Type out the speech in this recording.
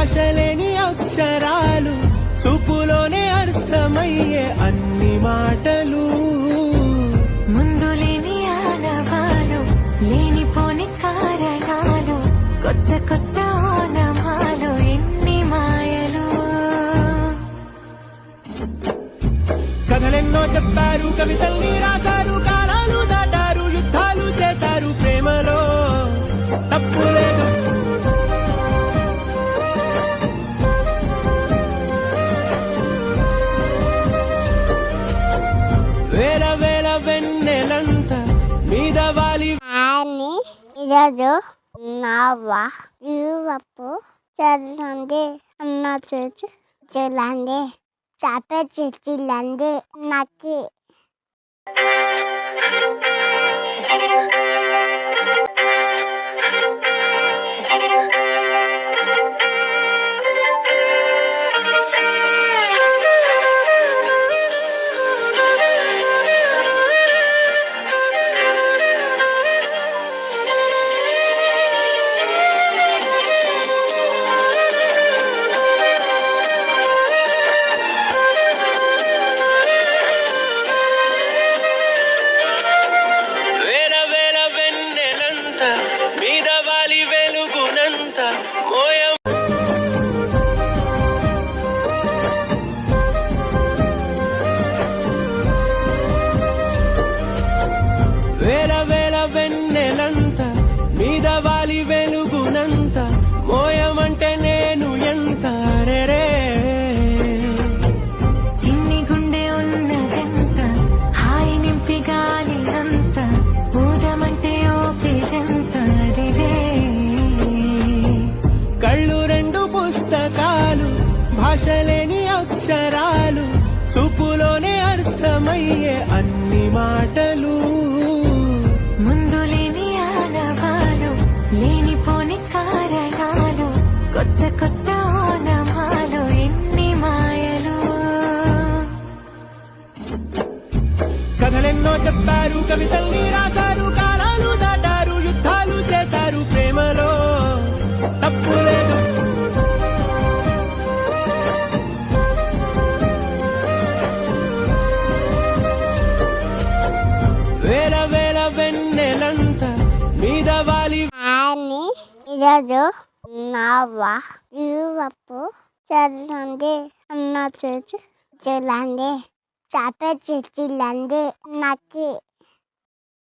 భాషలేని అక్షరాలు చూపులోనే అర్థమయ్యే అన్ని మాటలు. ముందు లేని ఆనవాలు లేనిపోని కారణాలు కొత్త కొత్త ఓనమాలు ఎన్ని మాయలు. కథలెన్నో చెప్పారు కవితల్ని రాశారు. ఈరోజు నావా యువపు చదువుంది అన్న చేసి చూడండి చాపే చేసిలండి నాకు. భాషలేని అక్షరాలు చూపులోనే అర్థమయ్యే అన్ని మాటలు. ముందు లేని ఆనవాలు లేనిపోని కారణాలు కొత్త కొత్త ఓనమాలు ఎన్ని మాయలు. కథలెన్నో చెప్పారు కవితల్ని రాశారు ఈరోజు నావా జీవపు చదువుంది అన్న చేసి చూడండి చాపే చేసి నాకు